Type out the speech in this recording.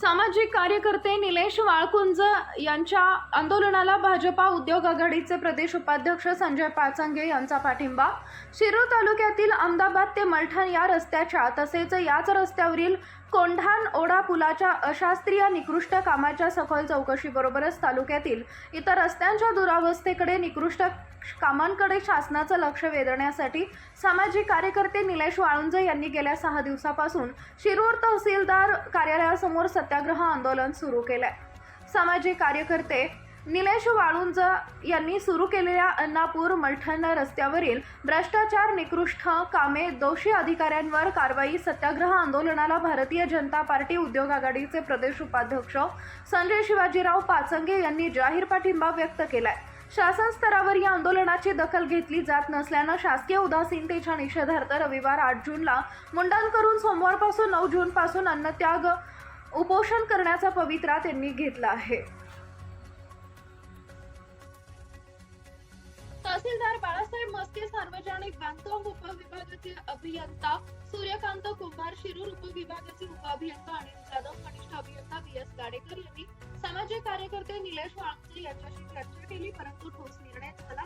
सामाजिक कार्यकर्ते निलेश वाळकुंज यांच्या आंदोलनाला भाजपा उद्योग आघाडीचे प्रदेश उपाध्यक्ष संजय पाचंगे यांचा पाठिंबा. शिरूर तालुक्यातील अहमदाबाद ते मलठाण या रस्त्याच्या तसेच याच रस्त्यावरील कोंढाण ओढा पुलाच्या अशास्त्रीय निकृष्ट कामाच्या सखोल चौकशीबरोबरच तालुक्यातील इतर रस्त्यांच्या दुरावस्थेकडे निकृष्ट कामांकडे शासनाचं लक्ष वेधण्यासाठी सामाजिक कार्यकर्ते निलेश वाळुंज यांनी गेल्या सहा दिवसापासून शिरूर तहसीलदार कार्यालयासमोर सत्याग्रह आंदोलन सुरू केलंय. सामाजिक कार्यकर्ते निलेश वाळुंज यांनी सुरू केलेल्या अन्नापूर मलठण रस्त्यावरील भ्रष्टाचार निकृष्ट कामे दोषी अधिकाऱ्यांवर कारवाई सत्याग्रह आंदोलनाला भारतीय जनता पार्टी उद्योग आघाडीचे प्रदेश उपाध्यक्ष संजय शिवाजीराव पाचंगे यांनी जाहीर पाठिंबा व्यक्त केलाय. शासन स्तरावर या आंदोलनाची दखल घेतली जात नसल्यानं शासकीय उदासीनतेच्या निषेधार्थ रविवार आठ जूनला मुंडन करून सोमवारपासून नऊ जूनपासून अन्नत्याग उपोषण करण्याचा पवित्रा त्यांनी घेतला आहे. तहसीलदार बाळासाहेब मस्के सार्वजनिक बांधकाम उपविभागाचे अभियंता सूर्यकांत कुंभार शिरूर उपविभागाचे उपअभियंता अनिल जाधव कनिष्ठ अभियंता बी एस गाडेकर यांनी सामाजिक कार्यकर्ते निलेश वाळुंजे यांच्याशी चर्चा केली परंतु ठोस निर्णय झाला